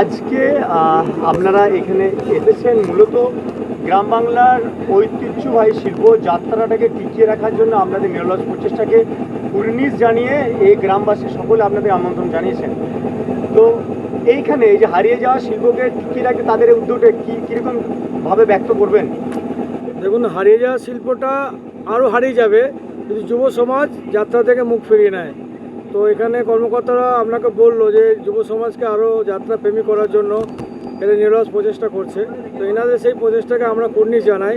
আজকে আপনারা এখানে এসেছেন মূলত গ্রাম বাংলার ঐতিহ্যবাহী শিল্প, যাত্রাটাকে টিকিয়ে রাখার জন্য আপনাদের নিরলস প্রচেষ্টাকে কুর্নিশ জানিয়ে এই গ্রামবাসী সকলে আপনাদের আমন্ত্রণ জানিয়েছেন। তো এইখানে এই যে হারিয়ে যাওয়া শিল্পকে টিকিয়ে রাখতে তাদের উদ্যোগটা কী, কীরকম ভাবে ব্যক্ত করবেন? দেখুন, হারিয়ে যাওয়া শিল্পটা আরও হারিয়ে যাবে, যদি যুব সমাজ যাত্রা থেকে মুখ ফিরিয়ে নেয়। তো এখানে কর্মকর্তারা আপনাকে বলল যে যুব সমাজকে আরও যাত্রা প্রেমী করার জন্য এদের নিরস প্রচেষ্টা করছে। তো এনাদের সেই প্রচেষ্টাকে আমরা কর্নিশ জানাই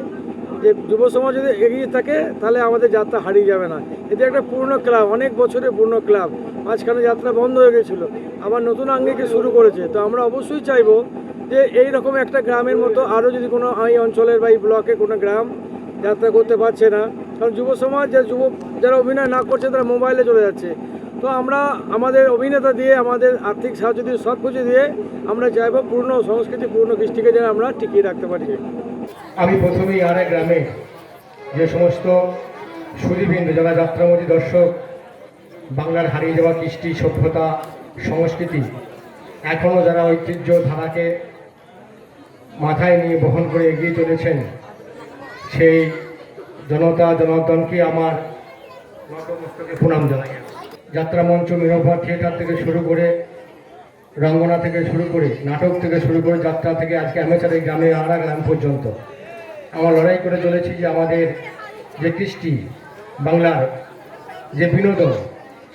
যে যুব সমাজ যদি এগিয়ে থাকে, তাহলে আমাদের যাত্রা হারিয়ে যাবে না। এটি একটা পুরনো ক্লাব, অনেক বছরের পুরনো ক্লাব। মাঝখানে যাত্রা বন্ধ হয়ে গেছিল, আবার নতুন আঙ্গিকে শুরু করেছে। তো আমরা অবশ্যই চাইব যে এই রকম একটা গ্রামের মতো আরও যদি কোনো এই অঞ্চলের বা এই ব্লকে কোনো গ্রাম যাত্রা করতে পারছে না, কারণ যুব সমাজ যে যুব, যারা অভিনয় না করছে, তারা মোবাইলে চলে যাচ্ছে। তো আমরা আমাদের অভিনেতা দিয়ে, আমাদের আর্থিক সাহায্য দিয়ে, সব কিছু দিয়ে আমরা চাইব পূর্ণ সংস্কৃতি, পূর্ণ কৃষ্টিকে যেন আমরা টিকিয়ে রাখতে পারি। আমি প্রথমেই আর গ্রামে যে সমস্ত সুদীবৃন্দ যারা যাত্রামতী দর্শক, বাংলার হারিয়ে যাওয়া কৃষ্টি, সভ্যতা, সংস্কৃতি এখনও যারা ঐতিহ্য ধারাকে মাথায় নিয়ে বহন করে এগিয়ে চলেছেন, সেই জনতা জনার্দনকে আমার নতমস্তকে প্রণাম জানাই। যাত্রা মঞ্চ মিনভা থিয়েটার থেকে শুরু করে রঙ্গনা থেকে শুরু করে, নাটক থেকে শুরু করে যাত্রা থেকে আজকে অ্যামেচার এই গ্রামে আড়া গ্রাম পর্যন্ত। আমরা লড়াই করে চলেছি যে আমাদের যে কৃষ্টি বাংলার যে বিনোদন,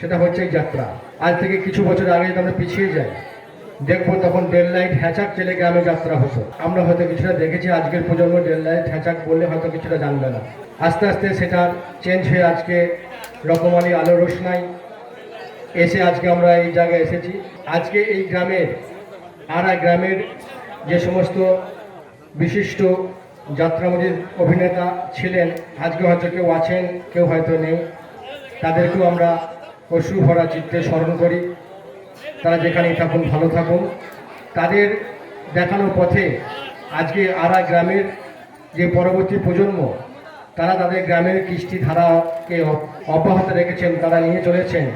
সেটা হচ্ছে যাত্রা। আজ থেকে কিছু বছর আগে যদি আমরা পিছিয়ে যাই, দেখব তখন ডেল লাইট হ্যাচাক চেলে গ্রামে যাত্রা হতো। আমরা হয়তো কিছুটা দেখেছি আজকের প্রজন্ম ডেল লাইট হ্যাচাক বললে হয়তো কিছুটা জানবে না। আস্তে আস্তে সেটা চেঞ্জ হয়ে আজকে রকমারি আলো রোশনাই এসে আজকে আমরা এই জায়গায় এসেছি। আজকে এই গ্রামের, আর গ্রামের যে সমস্ত বিশিষ্ট যাত্রামতির অভিনেতা ছিলেন, আজকে হয়তো কেউ আছেন, কেউ হয়তো নেই, তাদেরকেও আমরা অশ্রু ভরা চিত্তে স্মরণ করি। তারা যেখানেই থাকুন, ভালো থাকুন। তাদের দেখানো পথে আজকে আর গ্রামের যে পরবর্তী প্রজন্ম, তারা তাদের গ্রামের কৃষ্টি ধারাকে অব্যাহত রেখেছেন, তারা নিয়ে চলেছেন।